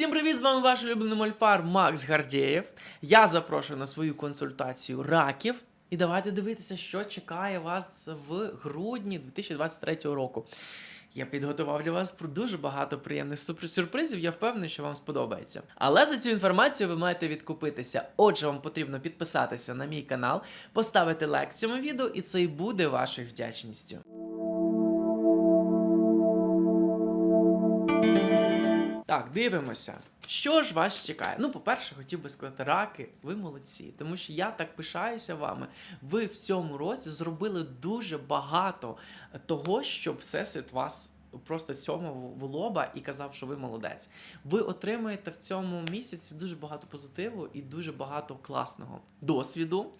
Всім привіт! З вами ваш улюблений мольфар Макс Гардєєв. Я запрошую на свою консультацію раків. І давайте дивитися, що чекає вас в грудні 2023 року. Я підготував для вас про дуже багато приємних сюрпризів. Я впевнений, що вам сподобається. Але за цю інформацію ви маєте відкупитися. Отже, вам потрібно підписатися на мій канал, поставити лайк цьому відео, і це і буде вашою вдячністю. Так, дивимося. Що ж вас чекає? Ну, по-перше, хотів би сказати, раки, ви молодці, тому що я так пишаюся вами. Ви в цьому році зробили дуже багато того, щоб всесвіт вас просто цьому в лоба і казав, що ви молодець. Ви отримаєте в цьому місяці дуже багато позитиву і дуже багато класного досвіду.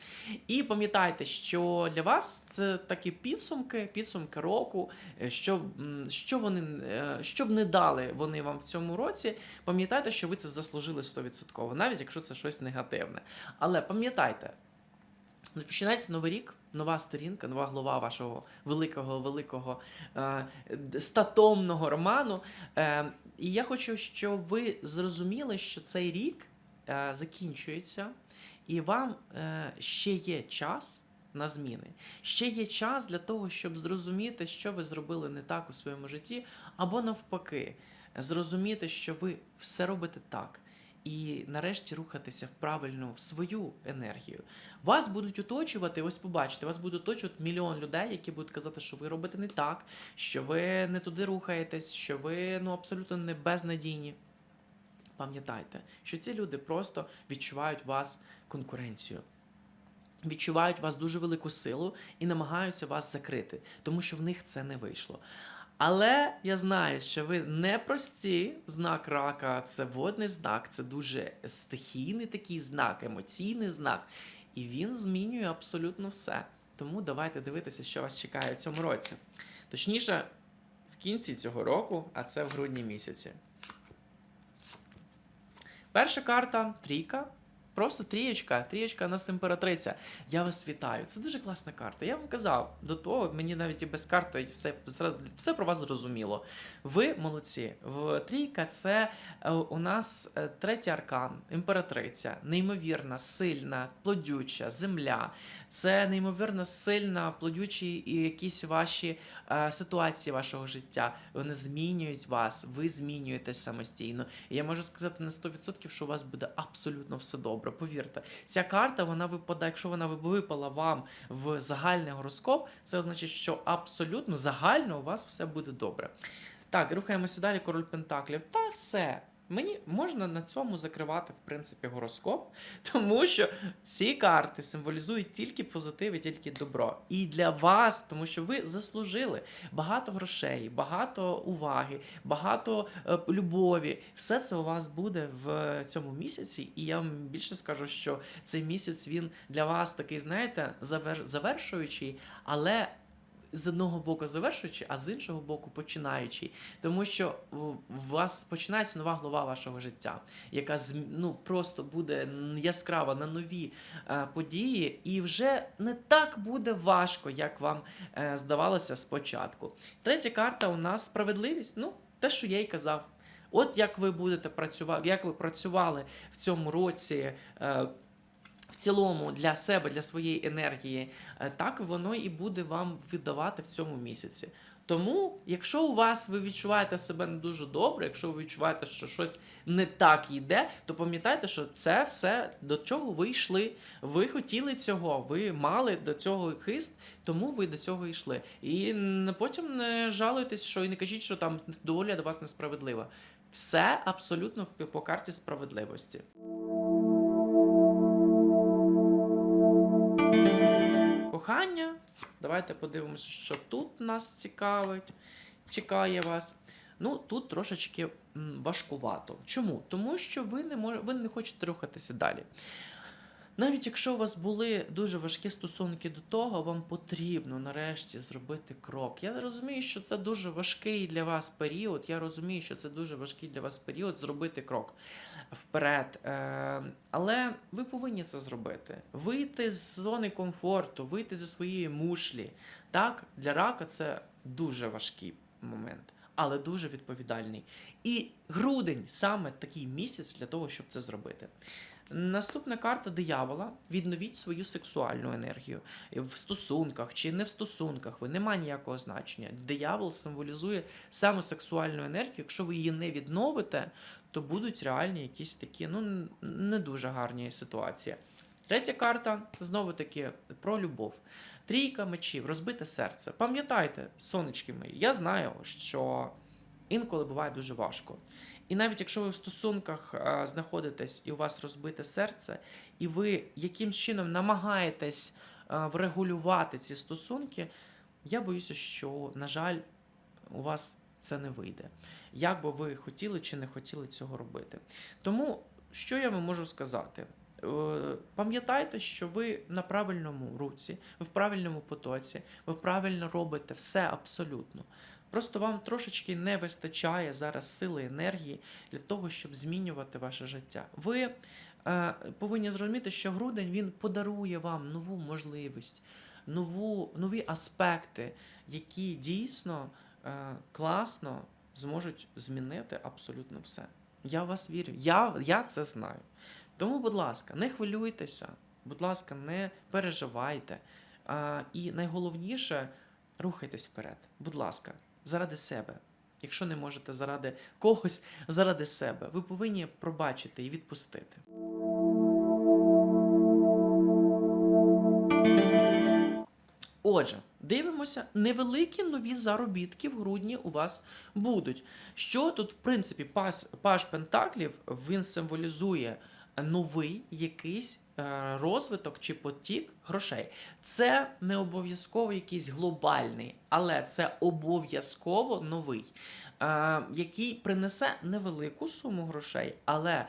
І пам'ятайте, що для вас це такі підсумки, підсумки року, е, що, що вони е, що б не дали вони вам в цьому році. Пам'ятайте, що ви це заслужили 100%, навіть якщо це щось негативне. Але пам'ятайте, починається новий рік, нова сторінка, нова глава вашого великого, великого е, статомного роману. Е, і я хочу, щоб ви зрозуміли, що цей рік е, закінчується, і вам е, ще є час. На зміни ще є час для того, щоб зрозуміти, що ви зробили не так у своєму житті, або навпаки, зрозуміти, що ви все робите так, і нарешті рухатися в правильну в свою енергію. Вас будуть оточувати, ось побачите, вас будуть оточувати мільйон людей, які будуть казати, що ви робите не так, що ви не туди рухаєтесь, що ви ну абсолютно не безнадійні. Пам'ятайте, що ці люди просто відчувають вас конкуренцію. Відчувають вас дуже велику силу і намагаються вас закрити, тому що в них це не вийшло. Але я знаю, що ви не прості знак рака, це водний знак, це дуже стихійний такий знак, емоційний знак. І він змінює абсолютно все. Тому давайте дивитися, що вас чекає в цьому році. Точніше, в кінці цього року, а це в грудні місяці. Перша карта трійка. Просто трієчка, трієчка нас імператриця. Я вас вітаю. Це дуже класна карта. Я вам казав до того, мені навіть і без карти все, все про вас зрозуміло. Ви молодці. В трійка це е, у нас е, третій аркан, імператриця, неймовірна, сильна, плодюча, земля. Це неймовірно сильна, плодючі і якісь ваші е, ситуації вашого життя. Вони змінюють вас, ви змінюєтесь самостійно. І я можу сказати на 100%, що у вас буде абсолютно все добре. Повірте, ця карта вона випадає, якщо вона випала вам в загальний гороскоп, це означає, що абсолютно загально у вас все буде добре. Так, рухаємося далі. Король Пентаклів. Та все. Мені можна на цьому закривати, в принципі, гороскоп, тому що ці карти символізують тільки позитив і тільки добро. І для вас, тому що ви заслужили багато грошей, багато уваги, багато е, любові. Все це у вас буде в цьому місяці. І я вам більше скажу, що цей місяць він для вас такий, знаєте, завер... завершуючий, але. З одного боку завершуючи, а з іншого боку починаючи. Тому що у вас починається нова глава вашого життя, яка ну, просто буде яскрава на нові е, події, і вже не так буде важко, як вам е, здавалося спочатку. Третя карта у нас справедливість. Ну, те, що я й казав. От як ви будете працювати, як ви працювали в цьому році. Е, в цілому для себе, для своєї енергії, е, так воно і буде вам видавати в цьому місяці. Тому, якщо у вас ви відчуваєте себе не дуже добре, якщо ви відчуваєте, що щось не так йде, то пам'ятайте, що це все до чого ви йшли. Ви хотіли цього, ви мали до цього хист, тому ви до цього йшли. І потім не жалуйтесь, що і не кажіть, що там доля до вас несправедлива. Все абсолютно по карті справедливості. Кохання. Давайте подивимося, що тут нас цікавить, чекає вас. Ну, тут трошечки важкувато. Чому? Тому що ви не мож... ви не хочете рухатися далі. Навіть якщо у вас були дуже важкі стосунки до того, вам потрібно нарешті зробити крок. Я розумію, що це дуже важкий для вас період. Я розумію, що це дуже важкий для вас період зробити крок вперед. Е, але ви повинні це зробити. Вийти з зони комфорту, вийти зі своєї мушлі. Так, для рака це дуже важкий момент. але дуже відповідальний. І грудень саме такий місяць для того, щоб це зробити. Наступна карта диявола. Відновіть свою сексуальну енергію в стосунках чи не в стосунках. Ви немає ніякого значення. Диявол символізує саме сексуальну енергію. Якщо ви її не відновите, то будуть реальні якісь такі, ну не дуже гарні ситуації. Третя карта знову таки про любов. Трійка мечів, розбите серце. Пам'ятайте, сонечки мої, я знаю, що інколи буває дуже важко. І навіть якщо ви в стосунках а, знаходитесь і у вас розбите серце, і ви якимсь чином намагаєтесь а, врегулювати ці стосунки, я боюся, що, на жаль, у вас це не вийде. Як би ви хотіли чи не хотіли цього робити. Тому, що я вам можу сказати? Е, Пам'ятайте, що ви на правильному руці, ви в правильному потоці, ви правильно робите все абсолютно. Просто вам трошечки не вистачає зараз сили енергії для того, щоб змінювати ваше життя. Ви е, повинні зрозуміти, що грудень він подарує вам нову можливість, нову, нові аспекти, які дійсно е, класно зможуть змінити абсолютно все. Я в вас вірю. Я, я це знаю. Тому, будь ласка, не хвилюйтеся, будь ласка, не переживайте. А, і найголовніше рухайтесь вперед. Будь ласка, заради себе. Якщо не можете заради когось, заради себе, ви повинні пробачити і відпустити. Отже, дивимося, невеликі нові заробітки в грудні у вас будуть. Що тут, в принципі, пас, паш Пентаклів він символізує новий якийсь е, розвиток чи потік грошей. Це не обов'язково якийсь глобальний, але це обов'язково новий, е, який принесе невелику суму грошей, але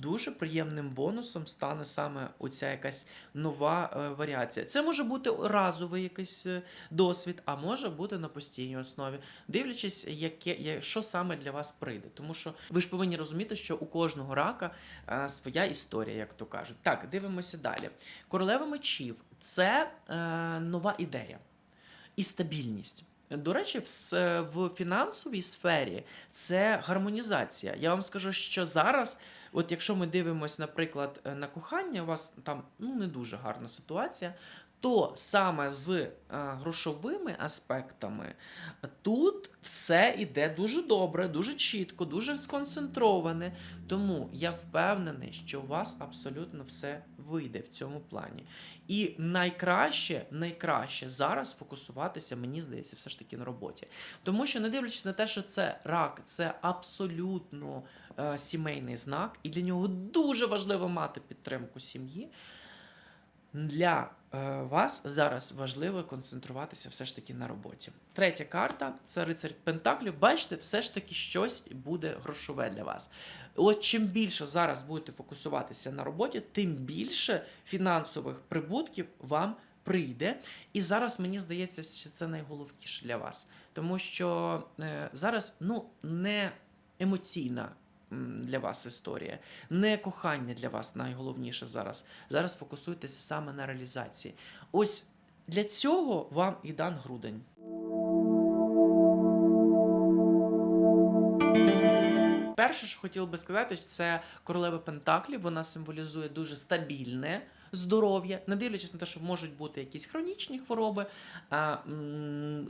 дуже приємним бонусом стане саме оця якась нова е, варіація. Це може бути разовий якийсь е, досвід, а може бути на постійній основі, дивлячись, яке, що саме для вас прийде. Тому що ви ж повинні розуміти, що у кожного рака своя історія, як то кажуть. Так, дивимося далі. Королева мечів це е, нова ідея і стабільність. До речі, в, фінансовій сфері це гармонізація. Я вам скажу, що зараз, от якщо ми дивимося, наприклад, на кохання, у вас там ну, не дуже гарна ситуація, то саме з е, грошовими аспектами тут все йде дуже добре, дуже чітко, дуже сконцентроване. Тому я впевнений, що у вас абсолютно все вийде в цьому плані. І найкраще, найкраще зараз фокусуватися, мені здається, все ж таки на роботі. Тому що, не дивлячись на те, що це рак, це абсолютно е, сімейний знак, і для нього дуже важливо мати підтримку сім'ї. Для вас зараз важливо концентруватися все ж таки на роботі. Третя карта це рицарь Пентаклів. Бачите, все ж таки щось буде грошове для вас. От чим більше зараз будете фокусуватися на роботі, тим більше фінансових прибутків вам прийде. І зараз мені здається, що це найголовніше для вас, тому що е, зараз ну не емоційна. Для вас історія, не кохання для вас найголовніше зараз. Зараз фокусуйтеся саме на реалізації. Ось для цього вам і дан грудень. Перше, що хотів би сказати, це королева Пентаклів. Вона символізує дуже стабільне здоров'я, не дивлячись на те, що можуть бути якісь хронічні хвороби. А,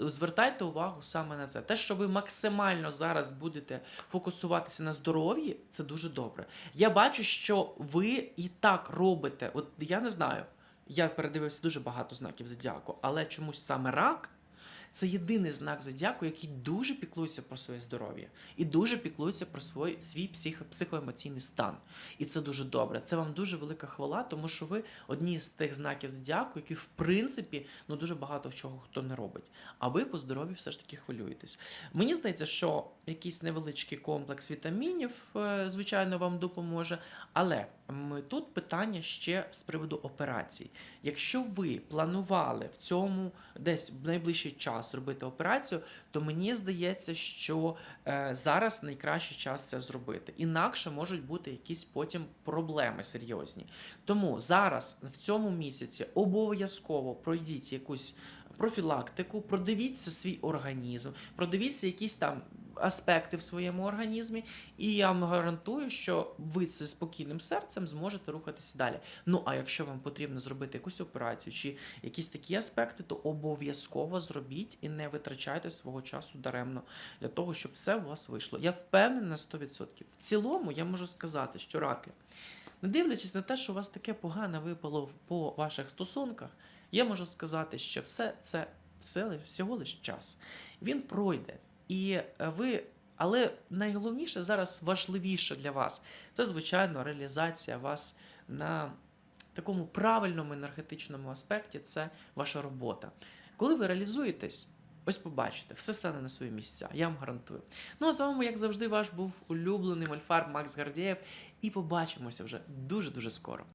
звертайте увагу саме на це. Те, що ви максимально зараз будете фокусуватися на здоров'ї, це дуже добре. Я бачу, що ви і так робите. От я не знаю. Я передивився дуже багато знаків зодіаку, але чомусь саме рак це єдиний знак зодіаку, який дуже піклується про своє здоров'я і дуже піклується про свій, свій психо, психоемоційний стан. І це дуже добре. Це вам дуже велика хвала, тому що ви одні з тих знаків зодіаку, які в принципі ну дуже багато чого хто не робить. А ви по здоров'ю все ж таки хвилюєтесь. Мені здається, що якийсь невеличкий комплекс вітамінів, е, звичайно, вам допоможе. Але тут питання ще з приводу операцій. Якщо ви планували в цьому десь в найближчий час робити операцію, то мені здається, що е, зараз найкращий час це зробити. Інакше можуть бути якісь потім проблеми серйозні. Тому зараз в цьому місяці обов'язково пройдіть якусь профілактику, продивіться свій організм, продивіться якісь там аспекти в своєму організмі, і я вам гарантую, що ви зі спокійним серцем зможете рухатися далі. Ну а якщо вам потрібно зробити якусь операцію чи якісь такі аспекти, то обов'язково зробіть і не витрачайте свого часу даремно для того, щоб все у вас вийшло. Я впевнений на 100%. В цілому я можу сказати, що раки, не дивлячись на те, що у вас таке погане випало по ваших стосунках, я можу сказати, що все це всього лиш час. Він пройде. І е, ви. Але найголовніше зараз важливіше для вас це, звичайно, реалізація вас на такому правильному енергетичному аспекті це ваша робота. Коли ви реалізуєтесь, ось побачите, все стане на свої місця, я вам гарантую. Ну а з вами, як завжди, ваш був улюблений мольфар Макс Гардієв, і побачимося вже дуже-дуже скоро.